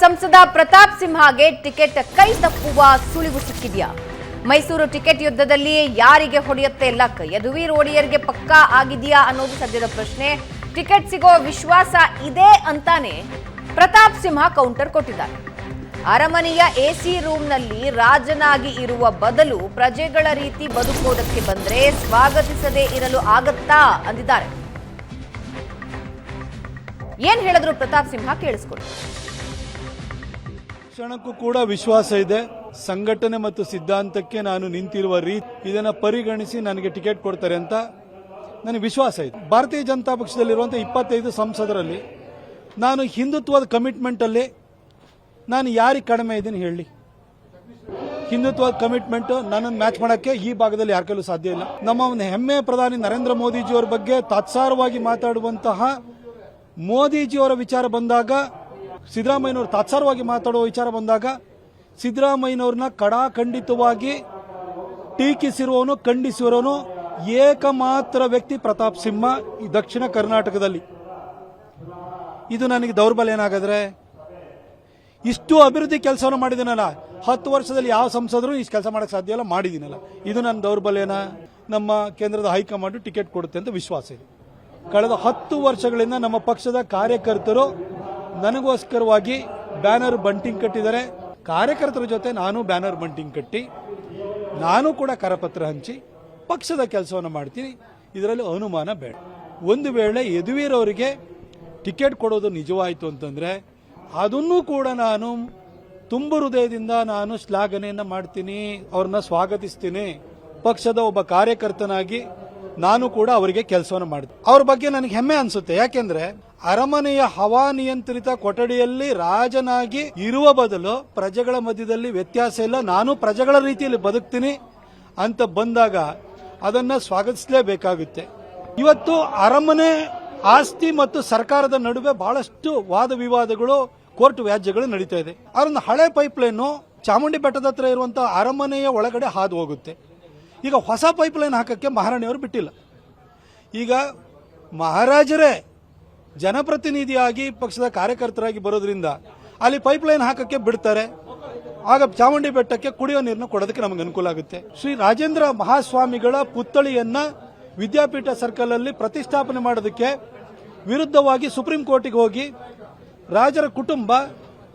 ಸಂಸದ ಪ್ರತಾಪ್ ಸಿಂಹಗೆ ಟಿಕೆಟ್ ಕೈ ತಪ್ಪುವ ಸುಳಿವು ಸಿಕ್ಕಿದೆಯಾ? ಮೈಸೂರು ಟಿಕೆಟ್ ಯುದ್ಧದಲ್ಲಿ ಯಾರಿಗೆ ಹೊಡೆಯುತ್ತೆ ಲಕ್? ಯದುವೀರ್ ಒಡೆಯರ್ಗೆ ಪಕ್ಕಾ ಆಗಿದೆಯಾ ಅನ್ನೋದು ಸದ್ಯದ ಪ್ರಶ್ನೆ. ಟಿಕೆಟ್ ಸಿಗೋ ವಿಶ್ವಾಸ ಇದೆ ಅಂತಾನೆ ಪ್ರತಾಪ್ ಸಿಂಹ ಕೌಂಟರ್ ಕೊಟ್ಟಿದ್ದಾರೆ. ಅರಮನೆಯ ಎಸಿ ರೂಮ್ನಲ್ಲಿ ರಾಜನಾಗಿ ಇರುವ ಬದಲು ಪ್ರಜೆಗಳ ರೀತಿ ಬದುಕೋದಕ್ಕೆ ಬಂದ್ರೆ ಸ್ವಾಗತಿಸದೇ ಇರಲು ಆಗತ್ತಾ ಅಂದಿದ್ದಾರೆ. ಏನ್ ಹೇಳಿದ್ರು ಪ್ರತಾಪ್ ಸಿಂಹ ಕೇಳಿಸ್ಕೊಳ್ಳಿ. ಕ್ಷಣಕ್ಕೂ ಕೂಡ ವಿಶ್ವಾಸ ಇದೆ. ಸಂಘಟನೆ ಮತ್ತು ಸಿದ್ಧಾಂತಕ್ಕೆ ನಾನು ನಿಂತಿರುವ ರೀತಿ ಇದನ್ನು ಪರಿಗಣಿಸಿ ನನಗೆ ಟಿಕೆಟ್ ಕೊಡ್ತಾರೆ ಅಂತ ನನಗೆ ವಿಶ್ವಾಸ ಇದೆ. ಭಾರತೀಯ ಜನತಾ ಪಕ್ಷದಲ್ಲಿರುವಂಥ ಇಪ್ಪತ್ತೈದು ಸಂಸದರಲ್ಲಿ ನಾನು ಹಿಂದುತ್ವದ ಕಮಿಟ್ಮೆಂಟಲ್ಲಿ ನಾನು ಯಾರಿಗೆ ಕಡಿಮೆ ಇದ್ದೀನಿ ಹೇಳಿ. ಹಿಂದುತ್ವದ ಕಮಿಟ್ಮೆಂಟ್ ನನ್ನನ್ನು ಮ್ಯಾಚ್ ಮಾಡೋಕ್ಕೆ ಈ ಭಾಗದಲ್ಲಿ ಯಾರ ಕೈಲೂ ಸಾಧ್ಯ ಇಲ್ಲ. ನಮ್ಮ ಒಂದು ಹೆಮ್ಮೆಯ ಪ್ರಧಾನಿ ನರೇಂದ್ರ ಮೋದಿಜಿಯವರ ಬಗ್ಗೆ ತಾತ್ಸಾರವಾಗಿ ಮಾತಾಡುವಂತಹ ಮೋದಿಜಿಯವರ ವಿಚಾರ ಬಂದಾಗ ಸಿದ್ದರಾಮಯ್ಯನವರು ತಾತ್ಸಾರವಾಗಿ ಮಾತಾಡುವ ವಿಚಾರ ಬಂದಾಗ ಸಿದ್ದರಾಮಯ್ಯನವ್ರನ್ನ ಕಡಾಖಂಡಿತವಾಗಿ ಟೀಕಿಸಿರುವವನು ಖಂಡಿಸಿರುವವನು ಏಕಮಾತ್ರ ವ್ಯಕ್ತಿ ಪ್ರತಾಪ್ ಸಿಂಹ ಈ ದಕ್ಷಿಣ ಕರ್ನಾಟಕದಲ್ಲಿ. ಇದು ನನಗೆ ದೌರ್ಬಲ್ಯ ಏನಾಗಾದ್ರೆ? ಇಷ್ಟು ಅಭಿವೃದ್ಧಿ ಕೆಲಸವನ್ನು ಮಾಡಿದ್ದೀನಲ್ಲ, ಹತ್ತು ವರ್ಷದಲ್ಲಿ ಯಾವ ಸಂಸದರು ಇಷ್ಟು ಕೆಲಸ ಮಾಡಕ್ಕೆ ಸಾಧ್ಯ ಇಲ್ಲ, ಮಾಡಿದ್ದೀನಲ್ಲ. ಇದು ನನ್ನ ದೌರ್ಬಲ್ಯನ? ನಮ್ಮ ಕೇಂದ್ರದ ಹೈಕಮಾಂಡ್ ಟಿಕೆಟ್ ಕೊಡುತ್ತೆ ಅಂತ ವಿಶ್ವಾಸ ಇದೆ. ಕಳೆದ ಹತ್ತು ವರ್ಷಗಳಿಂದ ನಮ್ಮ ಪಕ್ಷದ ಕಾರ್ಯಕರ್ತರು ನನಗೋಸ್ಕರವಾಗಿ ಬ್ಯಾನರ್ ಬಂಟಿಂಗ್ ಕಟ್ಟಿದ್ದಾರೆ. ಕಾರ್ಯಕರ್ತರ ಜೊತೆ ನಾನು ಬ್ಯಾನರ್ ಬಂಟಿಂಗ್ ಕಟ್ಟಿ, ನಾನು ಕೂಡ ಕರಪತ್ರ ಹಂಚಿ ಪಕ್ಷದ ಕೆಲಸವನ್ನು ಮಾಡ್ತೀನಿ. ಇದರಲ್ಲಿ ಅನುಮಾನ ಬೇಡ. ಒಂದು ವೇಳೆ ಯದುವೀರ್ ಅವರಿಗೆ ಟಿಕೆಟ್ ಕೊಡೋದು ನಿಜವಾಯಿತು ಅಂತಂದರೆ, ಅದನ್ನೂ ಕೂಡ ನಾನು ತುಂಬ ಹೃದಯದಿಂದ ನಾನು ಶ್ಲಾಘನೆಯನ್ನು ಮಾಡ್ತೀನಿ, ಅವ್ರನ್ನ ಸ್ವಾಗತಿಸ್ತೀನಿ. ಪಕ್ಷದ ಒಬ್ಬ ಕಾರ್ಯಕರ್ತನಾಗಿ ನಾನು ಕೂಡ ಅವರಿಗೆ ಕೆಲಸವನ್ನು ಮಾಡಿದೆ. ಅವ್ರ ಬಗ್ಗೆ ನನಗೆ ಹೆಮ್ಮೆ ಅನ್ಸುತ್ತೆ. ಯಾಕೆಂದ್ರೆ ಅರಮನೆಯ ಹವಾನಿಯಂತ್ರಿತ ಕೊಠಡಿಯಲ್ಲಿ ರಾಜನಾಗಿ ಇರುವ ಬದಲು ಪ್ರಜೆಗಳ ಮಧ್ಯದಲ್ಲಿ ವ್ಯತ್ಯಾಸ ಇಲ್ಲ. ನಾನು ಪ್ರಜೆಗಳ ರೀತಿಯಲ್ಲಿ ಬದುಕ್ತೀನಿ ಅಂತ ಬಂದಾಗ ಅದನ್ನ ಸ್ವಾಗತಿಸಲೇಬೇಕಾಗುತ್ತೆ. ಇವತ್ತು ಅರಮನೆ ಆಸ್ತಿ ಮತ್ತು ಸರ್ಕಾರದ ನಡುವೆ ಬಹಳಷ್ಟು ವಾದ ವಿವಾದಗಳು, ಕೋರ್ಟ್ ವ್ಯಾಜ್ಯಗಳು ನಡೀತಾ ಇದೆ. ಅದೊಂದು ಹಳೆ ಪೈಪ್ಲೈನು ಚಾಮುಂಡಿ ಬೆಟ್ಟದ ಹತ್ರ ಇರುವಂತಹ ಅರಮನೆಯ ಒಳಗಡೆ ಹಾದು ಹೋಗುತ್ತೆ. ಈಗ ಹೊಸ ಪೈಪ್ಲೈನ್ ಹಾಕೋಕ್ಕೆ ಮಹಾರಾಣಿಯವರು ಬಿಟ್ಟಿಲ್ಲ. ಈಗ ಮಹಾರಾಜರೇ ಜನಪ್ರತಿನಿಧಿಯಾಗಿ ಪಕ್ಷದ ಕಾರ್ಯಕರ್ತರಾಗಿ ಬರೋದ್ರಿಂದ ಅಲ್ಲಿ ಪೈಪ್ಲೈನ್ ಹಾಕಕ್ಕೆ ಬಿಡ್ತಾರೆ. ಆಗ ಚಾಮುಂಡಿ ಬೆಟ್ಟಕ್ಕೆ ಕುಡಿಯೋ ನೀರನ್ನು ಕೊಡೋದಕ್ಕೆ ನಮಗೆ ಅನುಕೂಲ ಆಗುತ್ತೆ. ಶ್ರೀ ರಾಜೇಂದ್ರ ಮಹಾಸ್ವಾಮಿಗಳ ಪುತ್ಥಳಿಯನ್ನು ವಿದ್ಯಾಪೀಠ ಸರ್ಕಲಲ್ಲಿ ಪ್ರತಿಷ್ಠಾಪನೆ ಮಾಡೋದಕ್ಕೆ ವಿರುದ್ಧವಾಗಿ ಸುಪ್ರೀಂ ಕೋರ್ಟಿಗೆ ಹೋಗಿ ರಾಜರ ಕುಟುಂಬ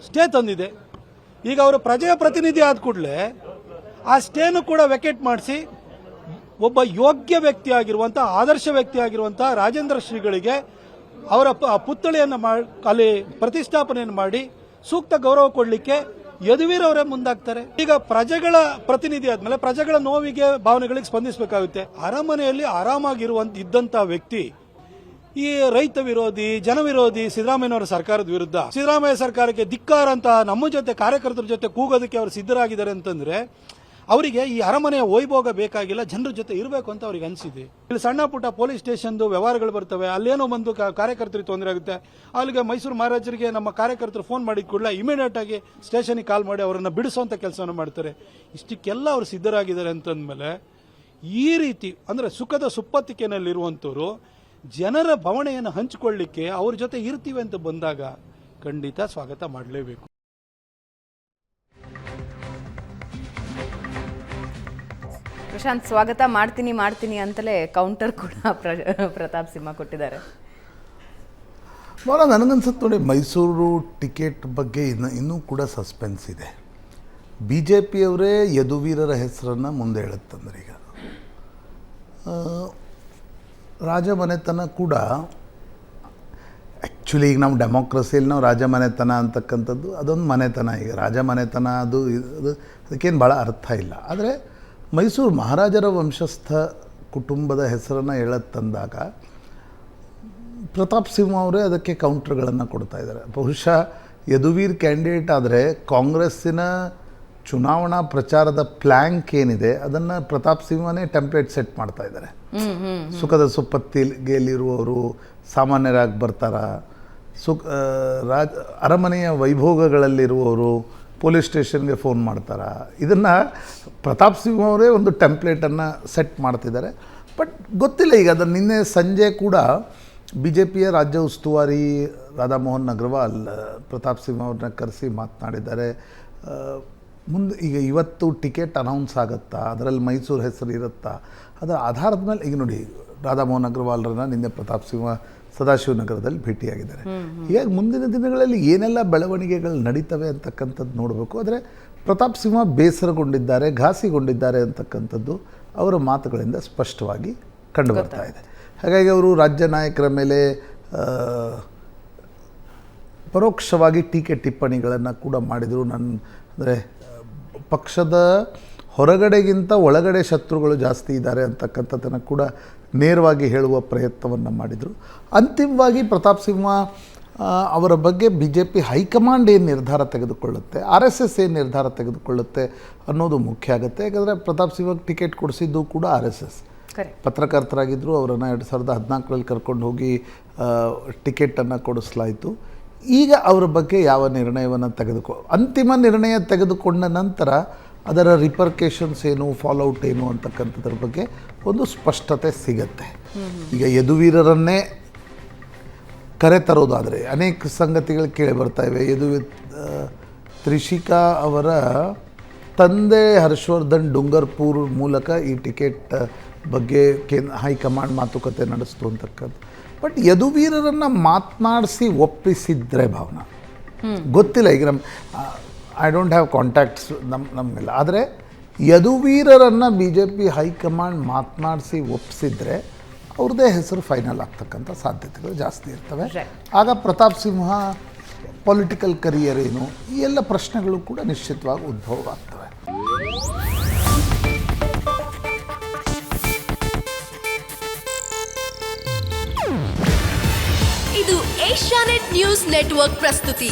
ಸ್ಟೇ ತಂದಿದೆ. ಈಗ ಅವರು ಪ್ರಜೆಯ ಪ್ರತಿನಿಧಿ ಆದ ಕೂಡಲೇ ಆ ಸ್ಟೇನು ಕೂಡ ವೆಕೆಟ್ ಮಾಡಿಸಿ ಒಬ್ಬ ಯೋಗ್ಯ ವ್ಯಕ್ತಿ ಆಗಿರುವಂಥ ಆದರ್ಶ ವ್ಯಕ್ತಿ ಆಗಿರುವಂಥ ರಾಜೇಂದ್ರ ಶ್ರೀಗಳಿಗೆ ಅವರ ಪುತ್ಥಳಿಯನ್ನು ಮಾ- ಅಲ್ಲಿ ಪ್ರತಿಷ್ಠಾಪನೆಯನ್ನು ಮಾಡಿ ಸೂಕ್ತ ಗೌರವ ಕೊಡಲಿಕ್ಕೆ ಯದುವೀರವರೇ ಮುಂದಾಗ್ತಾರೆ. ಈಗ ಪ್ರಜೆಗಳ ಪ್ರತಿನಿಧಿ ಆದ್ಮೇಲೆ ಪ್ರಜೆಗಳ ನೋವಿಗೆ ಭಾವನೆಗಳಿಗೆ ಸ್ಪಂದಿಸಬೇಕಾಗುತ್ತೆ. ಅರಮನೆಯಲ್ಲಿ ಆರಾಮಾಗಿರುವಂತ, ಇದ್ದಂತ ವ್ಯಕ್ತಿ ಈ ರೈತ ವಿರೋಧಿ ಜನವಿರೋಧಿ ಸಿದ್ದರಾಮಯ್ಯನವರ ಸರ್ಕಾರದ ವಿರುದ್ಧ, ಸಿದ್ದರಾಮಯ್ಯ ಸರ್ಕಾರಕ್ಕೆ ಧಿಕ್ಕಾರ ಅಂತ ನಮ್ಮ ಜೊತೆ ಕಾರ್ಯಕರ್ತರ ಜೊತೆ ಕೂಗೋದಕ್ಕೆ ಅವರು ಸಿದ್ಧರಾಗಿದ್ದಾರೆ ಅಂತಂದ್ರೆ ಅವರಿಗೆ ಈ ಅರಮನೆಯ ವೈಭೋಗ ಬೇಕಾಗಿಲ್ಲ, ಜನರ ಜೊತೆ ಇರಬೇಕು ಅಂತ ಅವ್ರಿಗೆ ಅನಿಸಿದೆ. ಇಲ್ಲಿ ಸಣ್ಣ ಪುಟ್ಟ ಪೊಲೀಸ್ ಸ್ಟೇಷನ್ದು ವ್ಯವಹಾರಗಳು ಬರ್ತವೆ, ಅಲ್ಲೇನೋ ಬಂದು ಕಾರ್ಯಕರ್ತರಿಗೆ ತೊಂದರೆ ಆಗುತ್ತೆ. ಅಲ್ಲಿಗೆ ಮೈಸೂರು ಮಹಾರಾಜರಿಗೆ ನಮ್ಮ ಕಾರ್ಯಕರ್ತರು ಫೋನ್ ಮಾಡಿದ ಕೂಡಲೇ ಇಮಿಡಿಯೇಟ್ ಆಗಿ ಸ್ಟೇಷನ್ಗೆ ಕಾಲ್ ಮಾಡಿ ಅವರನ್ನ ಬಿಡಿಸುವಂತ ಕೆಲಸವನ್ನು ಮಾಡ್ತಾರೆ. ಇಷ್ಟಕ್ಕೆಲ್ಲ ಅವರು ಸಿದ್ಧರಾಗಿದ್ದಾರೆ ಅಂತಂದ್ಮೇಲೆ ಈ ರೀತಿ, ಅಂದ್ರೆ ಸುಖದ ಸುಪ್ಪತ್ತಿಕೆನಲ್ಲಿರುವಂಥವ್ರು ಜನರ ಭವಣೆಯನ್ನು ಹಂಚಿಕೊಳ್ಳಿಕ್ಕೆ ಅವ್ರ ಜೊತೆ ಇರ್ತೀವಿ ಅಂತ ಬಂದಾಗ ಖಂಡಿತ ಸ್ವಾಗತ ಮಾಡಲೇಬೇಕು. ಪ್ರಶಾಂತ್, ಸ್ವಾಗತ ಮಾಡ್ತೀನಿ ಮಾಡ್ತೀನಿ ಅಂತಲೇ ಕೌಂಟರ್ ಕೂಡ ಪ್ರ- ಪ್ರತಾಪ್ ಸಿಂಹ ಕೊಟ್ಟಿದ್ದಾರೆ. ನೋಡ ನನಗನ್ಸುತ್ತೆ ನೋಡಿ, ಮೈಸೂರು ಟಿಕೆಟ್ ಬಗ್ಗೆ ಇನ್ನು ಇನ್ನೂ ಕೂಡ ಸಸ್ಪೆನ್ಸ್ ಇದೆ. ಬಿ ಜೆ ಪಿಯವರೇ ಯದುವೀರರ ಹೆಸರನ್ನು ಮುಂದೆ ಹೇಳುತ್ತಂದ್ರೆ ಈಗ. ರಾಜಮನೆತನ ಕೂಡ ಆ್ಯಕ್ಚುಲಿ ಈಗ ನಾವು ಡೆಮೋಕ್ರಸಿಯಲ್ಲಿ ನಾವು ರಾಜಮನೆತನ ಅಂತಕ್ಕಂಥದ್ದು ಅದೊಂದು ಮನೆತನ. ಈಗ ರಾಜಮನೆತನ ಅದು, ಇದು- ಅದು ಅದಕ್ಕೇನು ಭಾಳ ಅರ್ಥ ಇಲ್ಲ. ಆದರೆ ಮೈಸೂರು ಮಹಾರಾಜರ ವಂಶಸ್ಥ ಕುಟುಂಬದ ಹೆಸರನ್ನು ತಂದಾಗ ಪ್ರತಾಪ್ ಸಿಂಹ ಅವರೇ ಅದಕ್ಕೆ ಕೌಂಟ್ರ್ಗಳನ್ನು ಕೊಡ್ತಾ ಇದ್ದಾರೆ. ಬಹುಶಃ ಯದುವೀರ್ ಕ್ಯಾಂಡಿಡೇಟ್ ಆದರೆ ಕಾಂಗ್ರೆಸ್ಸಿನ ಚುನಾವಣಾ ಪ್ರಚಾರದ ಪ್ಲ್ಯಾಂಕ್ ಏನಿದೆ ಅದನ್ನು ಪ್ರತಾಪ್ ಸಿಂಹನೇ ಟೆಂಪ್ಲೇಟ್ ಸೆಟ್ ಮಾಡ್ತಾ ಇದ್ದಾರೆ. ಸುಖದ ಸುಪ್ಪತ್ತಿಗೆಯಲ್ಲಿರುವವರು ಸಾಮಾನ್ಯರಾಗಿ ಬರ್ತಾರ ಸುಖ ರಾಜ ಅರಮನೆಯ ವೈಭೋಗಗಳಲ್ಲಿರುವವರು ಪೊಲೀಸ್ ಸ್ಟೇಷನ್ಗೆ ಫೋನ್ ಮಾಡ್ತಾರ. ಇದನ್ನು ಪ್ರತಾಪ್ ಸಿಂಹ ಅವರೇ ಒಂದು ಟೆಂಪ್ಲೇಟನ್ನು ಸೆಟ್ ಮಾಡ್ತಿದ್ದಾರೆ. ಬಟ್ ಗೊತ್ತಿಲ್ಲ ಈಗ ಅದನ್ನು ನಿನ್ನೆ ಸಂಜೆ ಕೂಡ ಬಿ ಜೆ ಪಿಯ ರಾಜ್ಯ ಉಸ್ತುವಾರಿ ರಾಧಾಮೋಹನ್ ಅಗ್ರವಾಲ್ ಪ್ರತಾಪ್ ಸಿಂಹ ಅವ್ರನ್ನ ಕರೆಸಿ ಮಾತನಾಡಿದ್ದಾರೆ. ಮುಂದೆ ಈಗ ಇವತ್ತು ಟಿಕೆಟ್ ಅನೌನ್ಸ್ ಆಗುತ್ತಾ? ಅದರಲ್ಲಿ ಮೈಸೂರು ಹೆಸರು ಇರುತ್ತಾ? ಅದರ ಆಧಾರದ ಮೇಲೆ ಈಗ ನೋಡಿ, ರಾಧಾಮೋಹನ್ ಅಗ್ರವಾಲ್ರನ್ನ ನಿನ್ನೆ ಪ್ರತಾಪ್ ಸಿಂಹ ಸದಾಶಿವನಗರದಲ್ಲಿ ಭೇಟಿಯಾಗಿದ್ದಾರೆ. ಹೀಗಾಗಿ ಮುಂದಿನ ದಿನಗಳಲ್ಲಿ ಏನೆಲ್ಲ ಬೆಳವಣಿಗೆಗಳು ನಡೀತವೆ ಅಂತಕ್ಕಂಥದ್ದು ನೋಡಬೇಕು. ಆದರೆ ಪ್ರತಾಪ್ ಸಿಂಹ ಬೇಸರಗೊಂಡಿದ್ದಾರೆ ಘಾಸಿಗೊಂಡಿದ್ದಾರೆ ಅಂತಕ್ಕಂಥದ್ದು ಅವರ ಮಾತುಗಳಿಂದ ಸ್ಪಷ್ಟವಾಗಿ ಕಂಡು ಬರ್ತಾ ಇದೆ ಹಾಗಾಗಿ ಅವರು ರಾಜ್ಯ ನಾಯಕರ ಮೇಲೆ ಪರೋಕ್ಷವಾಗಿ ಟೀಕೆ ಟಿಪ್ಪಣಿಗಳನ್ನು ಕೂಡ ಮಾಡಿದರು. ನನ್ನ ಅಂದರೆ ಪಕ್ಷದ ಹೊರಗಡೆಗಿಂತ ಒಳಗಡೆ ಶತ್ರುಗಳು ಜಾಸ್ತಿ ಇದ್ದಾರೆ ಅಂತಕ್ಕಂಥದ್ದನ್ನು ಕೂಡ ನೇರವಾಗಿ ಹೇಳುವ ಪ್ರಯತ್ನವನ್ನು ಮಾಡಿದರು. ಅಂತಿಮವಾಗಿ ಪ್ರತಾಪ್ ಸಿಂಹ ಅವರ ಬಗ್ಗೆ ಬಿ ಜೆ ಪಿ ಹೈಕಮಾಂಡ್ ಏನು ನಿರ್ಧಾರ ತೆಗೆದುಕೊಳ್ಳುತ್ತೆ ಆರ್ ಎಸ್ ಎಸ್ ಏನು ನಿರ್ಧಾರ ತೆಗೆದುಕೊಳ್ಳುತ್ತೆ ಅನ್ನೋದು ಮುಖ್ಯ ಆಗುತ್ತೆ. ಯಾಕಂದರೆ ಪ್ರತಾಪ್ ಸಿಂಹ ಟಿಕೆಟ್ ಕೊಡಿಸಿದ್ದು ಕೂಡ ಆರ್ ಎಸ್ ಎಸ್. ಪತ್ರಕರ್ತರಾಗಿದ್ದರು ಅವರನ್ನು ಎರಡು ಸಾವಿರದ ಹದಿನಾಲ್ಕರಲ್ಲಿ ಕರ್ಕೊಂಡು ಹೋಗಿ ಟಿಕೆಟನ್ನು ಕೊಡಿಸ್ಲಾಯಿತು. ಈಗ ಅವರ ಬಗ್ಗೆ ಯಾವ ನಿರ್ಣಯವನ್ನು ತೆಗೆದುಕೊ ಅಂತಿಮ ನಿರ್ಣಯ ತೆಗೆದುಕೊಂಡ ನಂತರ ಅದರ ರಿಪರ್ಕೇಷನ್ಸ್ ಏನು ಫಾಲೋಔಟ್ ಏನು ಅಂತಕ್ಕಂಥದ್ರ ಬಗ್ಗೆ ಒಂದು ಸ್ಪಷ್ಟತೆ ಸಿಗತ್ತೆ. ಈಗ ಯದುವೀರರನ್ನೇ ಕರೆ ತರೋದಾದರೆ ಅನೇಕ ಸಂಗತಿಗಳು ಕೇಳಿ ಬರ್ತಾ ಇವೆ. ಆ, ತ್ರಿಷಿಕಾ ಅವರ ತಂದೆ ಹರ್ಷವರ್ಧನ್ ಡುಂಗರ್ಪುರ್ ಮೂಲಕ ಈ ಟಿಕೆಟ್ ಬಗ್ಗೆ ಕೇಂದ್ರ ಹೈಕಮಾಂಡ್ ಮಾತುಕತೆ ನಡೆಸ್ತು ಅಂತಕ್ಕಂಥ ಬಟ್ ಯದುವೀರರನ್ನು ಮಾತನಾಡಿಸಿ ಒಪ್ಪಿಸಿದ್ರೆ ಭಾವನಾ. ಗೊತ್ತಿಲ್ಲ ಈಗ ನಮ್ಮ ಐ ಡೋಂಟ್ ಹ್ಯಾವ್ ಕಾಂಟ್ಯಾಕ್ಟ್ಸ್ ನಮ್ಮ ನಮಗೆಲ್ಲ. ಆದರೆ ಯದುವೀರರನ್ನು B J P high command ಮಾತನಾಡಿಸಿ ಒಪ್ಪಿಸಿದ್ರೆ ಅವ್ರದ್ದೇ ಹೆಸರು ಫೈನಲ್ ಆಗ್ತಕ್ಕಂಥ ಸಾಧ್ಯತೆಗಳು ಜಾಸ್ತಿ ಇರ್ತವೆ. ಆಗ ಪ್ರತಾಪ್ ಸಿಂಹ ಪೊಲಿಟಿಕಲ್ ಕರಿಯರ್ ಏನು ಈ ಎಲ್ಲ ಪ್ರಶ್ನೆಗಳು ಕೂಡ ನಿಶ್ಚಿತವಾಗಿ ಉದ್ಭವವಾಗ್ತವೆ. ಇದು ಏಷ್ಯಾನೆಟ್ ನ್ಯೂಸ್ ನೆಟ್ವರ್ಕ್ ಪ್ರಸ್ತುತಿ.